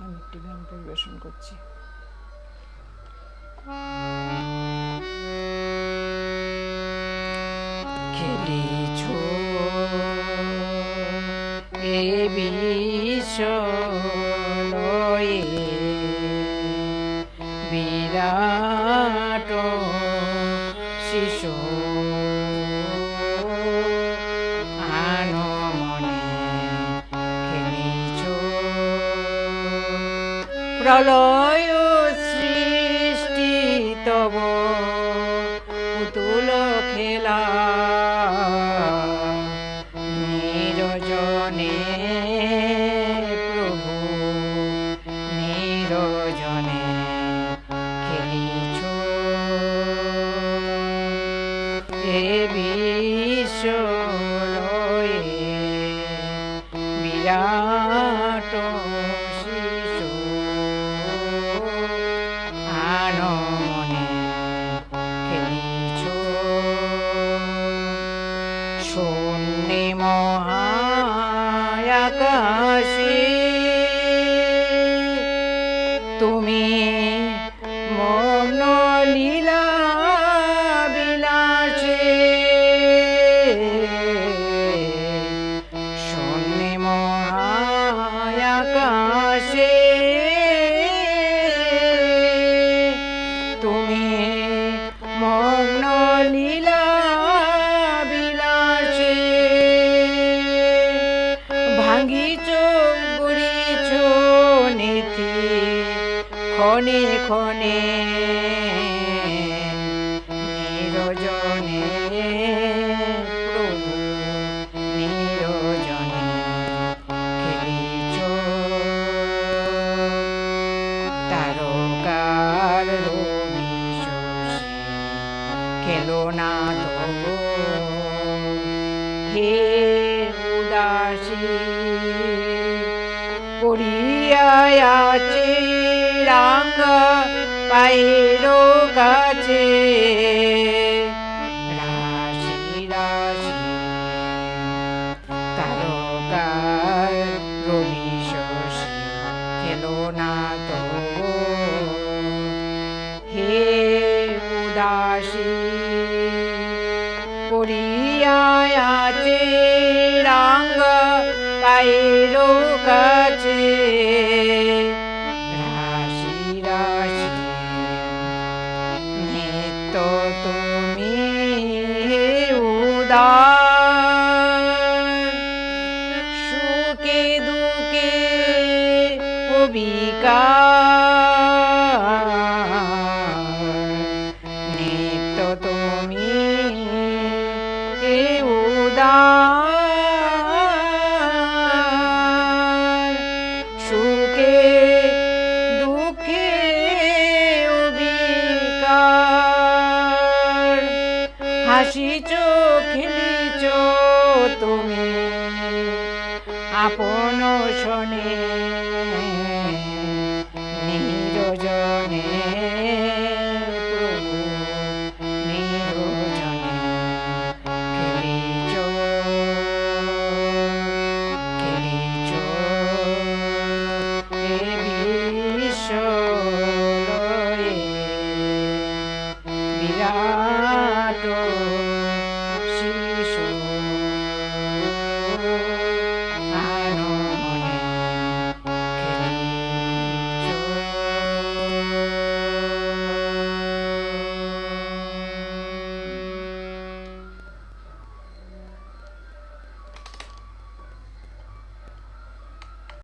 আমি একটি গান পরিবেশন করছি খেলিছ এ বিষয়ে প্রলয় সৃষ্টি তব পুতুল খেলা নিরজনে প্রভু নিরজনে খেলিছ। এ বিশ্বলয়ে বিরাট শূন্যে মহায়াকাশে। তুমি মগ্ন লীলা বিলাসে শূন্যে মহায়াকাশে। তুমি মগ্ন লীলা ভাঙ্গিছ গুড়িছ নীতি ক্ষণে। ক্ষণে খেলো না হে উদাসী পড়িয়ায় আছে রাঙ্গ পায়েরো কাছে রাশি রাশি তারকার রবি শশী, খেলো না তবু হে উদাসী পড়িয়ায় আছে রাঙ্গ পায়ের নিত্য তুমি উদার সুখে দুঃখে অবিকার। হাসিছ খেলিছ তুমি আপন শনে। I don't know.